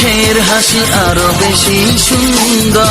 মুখের হাসি আরও বেশি সুন্দর।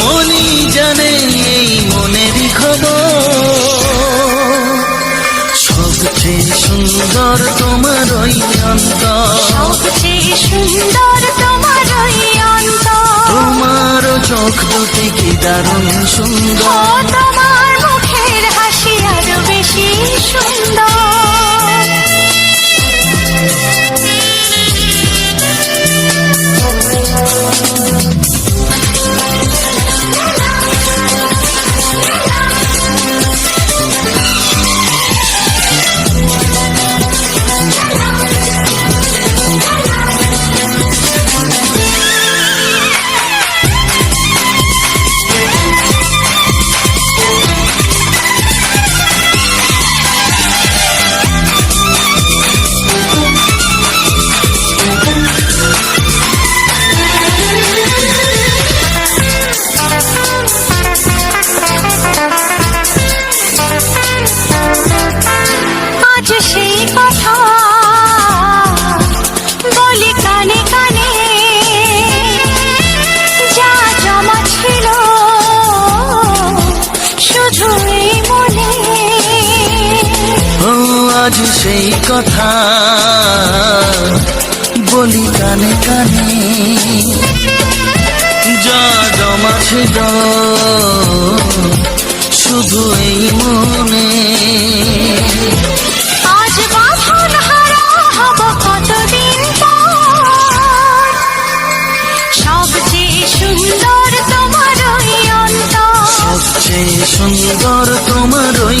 মনই জানে এই মনেরই খবর। সবচেয়ে সুন্দর তোমার ওই অন্তর। সবচেয়ে সুন্দর তোমার ওই অন্তর। তোমার চোখ দুটি কি দারুণ সুন্দর। সেই কথা। বলি কানে কানে। যা জমা ছিল শুধু এই মনে। আজ বাঁধন হারা হব কতদিন সবচেয়ে সুন্দর তোমার ওই অন্তর। সবচেয়ে সুন্দর তোমার ওই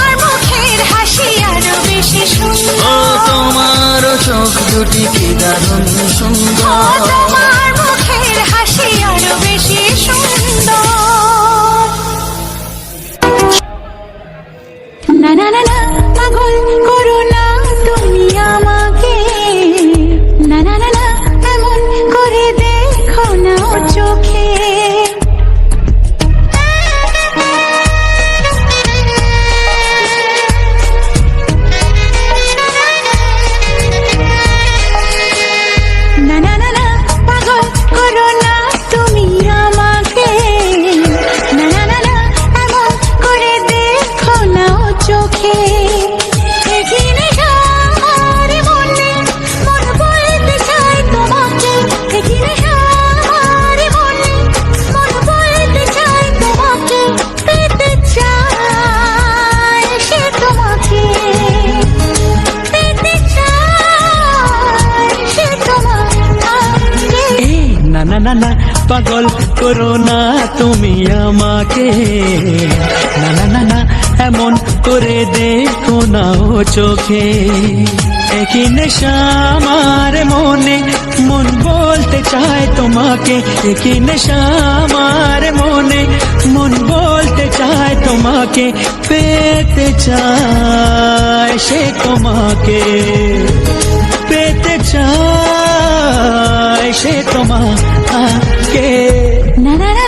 বেশি সুন্দর। তোমার চোখ দুটি কি দারুণ সুন্দর? করে দেখো না ও চোখে। একই নেশা আমার মনে, মন বলতে চায় তোমাকে। একই নেশা আমার মনে, মন বলতে চায় তোমাকে। পেতে চায় সে তোমাকে। পেতে চায় সে তোমাকে। না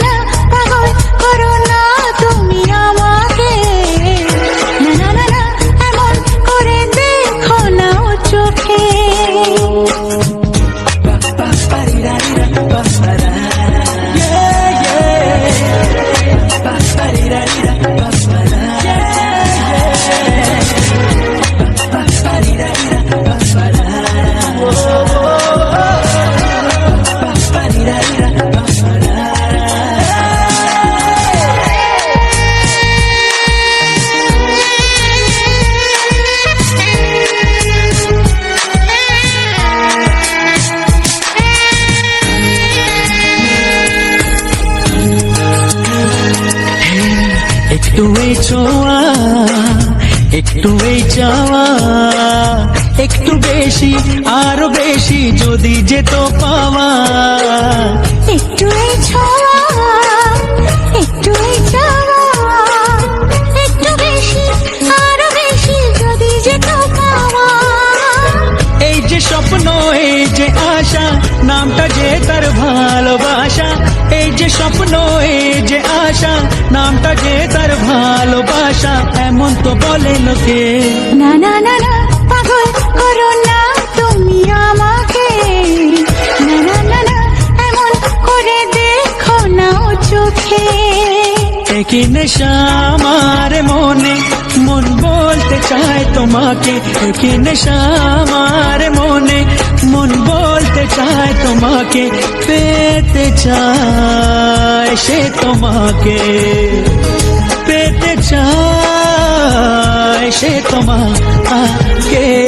স্বপ্ন এই যে আশা নামটা যে তার ভালোবাসা। এই যে স্বপ্ন এই যে আশা নামটা যে তার ভালোবাসা। এমন তো বলে লোকে। না না না না পাগল করো না তুমি আমাকে। না না না না এমন করে দেখো না চোখে। একই নেশা আমার মনে মন বলতে চায় তোমাকে কি নেশা আমার মনে। মন বলতে চায় তোমাকে, পেতে চায় সে তোমাকে। পেতে চায় সে তোমাকে।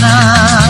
ना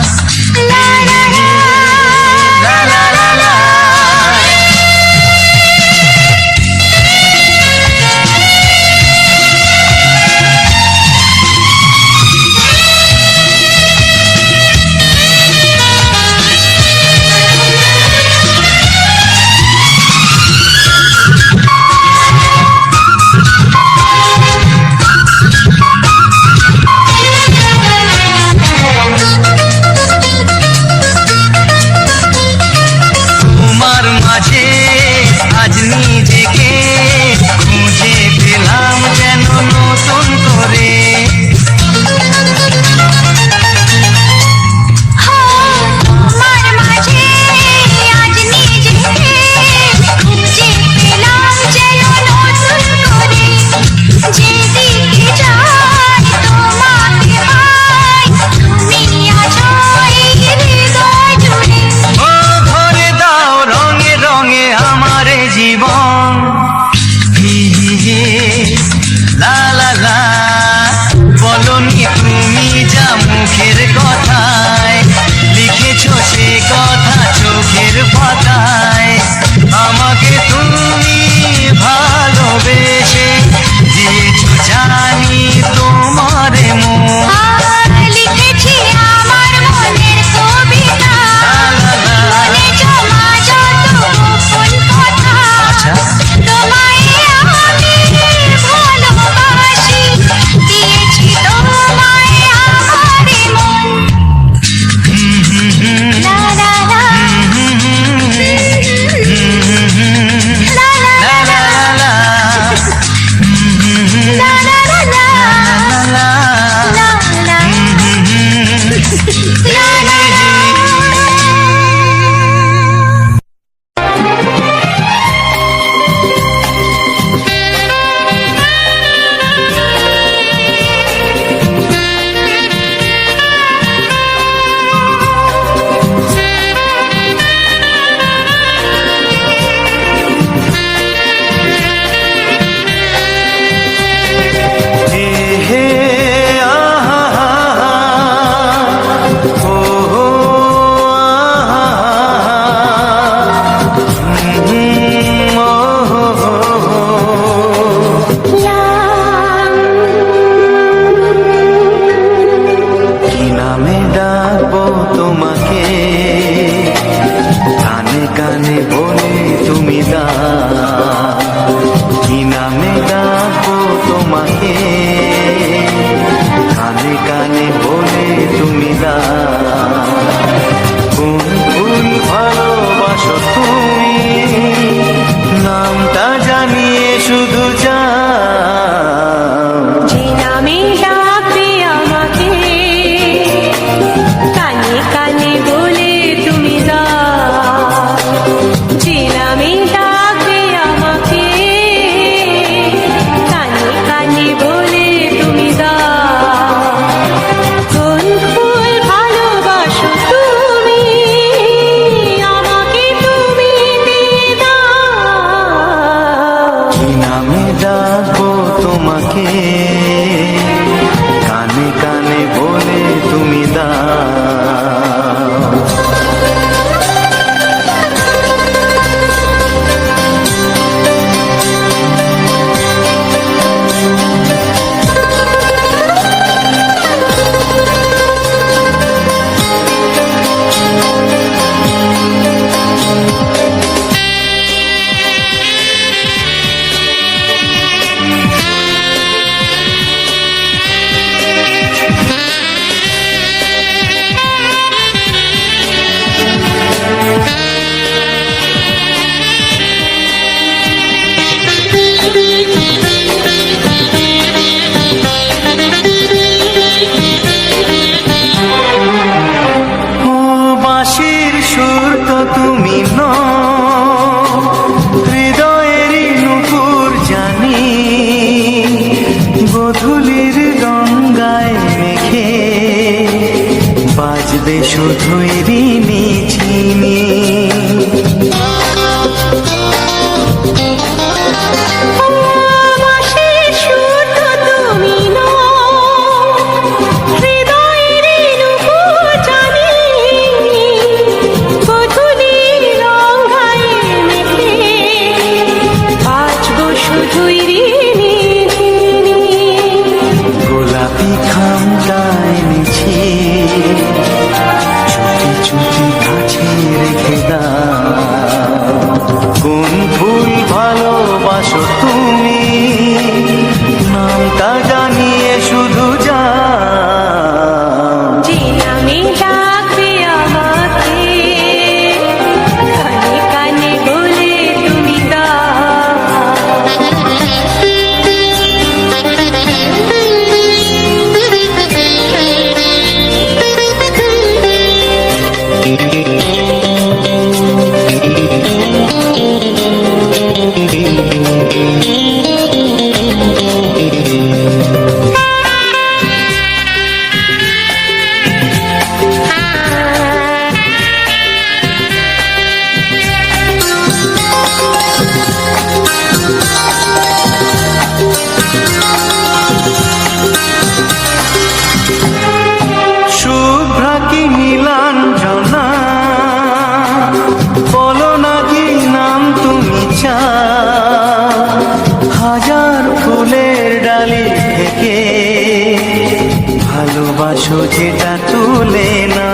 ভালোবাসো যেটা তুলে না।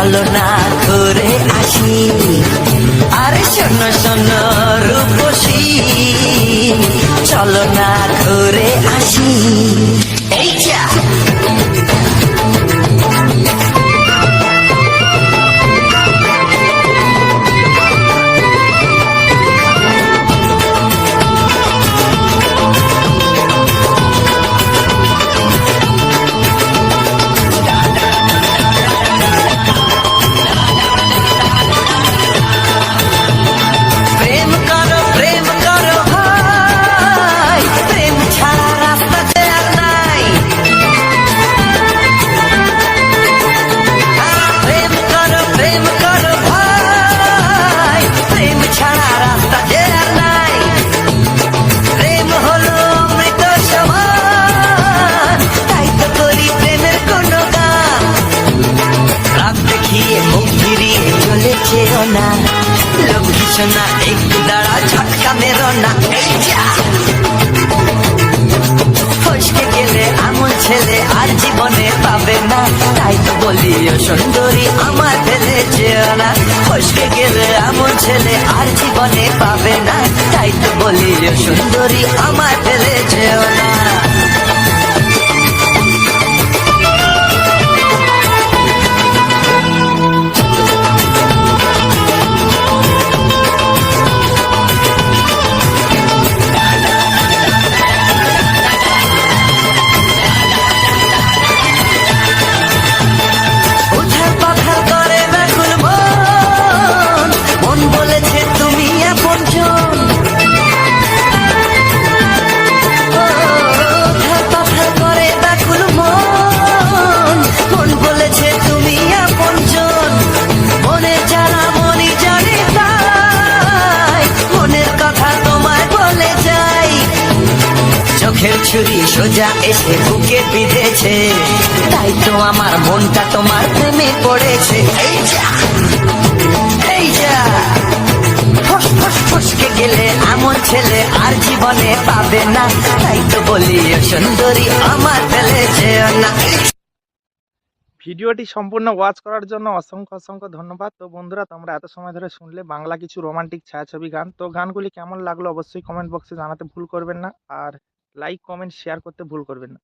চলো না করে আসি। আরে শোনো শোনো রূপসী চলো না করে আসি। তাই তো বলি সুন্দরী আমার ভিডিওটি সম্পূর্ণ ওয়াচ করার জন্য অসংখ্য অসংখ্য ধন্যবাদ। তো বন্ধুরা, তোমরা এত সময় ধরে শুনলে বাংলা কিছু রোমান্টিক ছায়াছবি গান। তো গানগুলি কেমন লাগল অবশ্যই কমেন্ট বক্সে জানাতে ভুল করবেন না। আর লাইক কমেন্ট শেয়ার করতে ভুল করবেন না।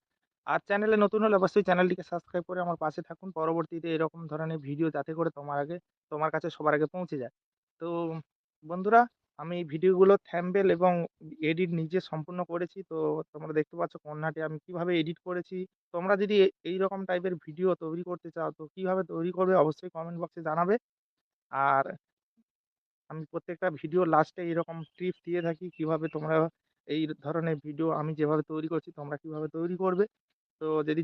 আর চ্যানেলে নতুন হলে অবশ্যই চ্যানেলটিকে সাবস্ক্রাইব করে আমার পাশে থাকুন। পরবর্তীতে এরকম ধরনের ভিডিও যাতে করে তোমার আগে, তোমার কাছে সবার আগে পৌঁছে যায়। তো বন্ধুরা আমি ভিডিওগুলো থ্যাম্বেল এবং এডিট নিজে সম্পূর্ণ করেছি। তো তোমরা দেখতে পাচ্ছ কন্যাটি আমি কীভাবে এডিট করেছি। তোমরা যদি এই রকম টাইপের ভিডিও তৈরি করতে চাও, তো কীভাবে তৈরি করবে অবশ্যই কমেন্ট বক্সে জানাবে। আর আমি প্রত্যেকটা ভিডিও লাস্টে এরকম টিপস দিয়ে থাকি, কীভাবে তোমরা এই ধরনের ভিডিও আমি যেভাবে তৈরি করছি, তোমরা কীভাবে তৈরি করবে। তো যদি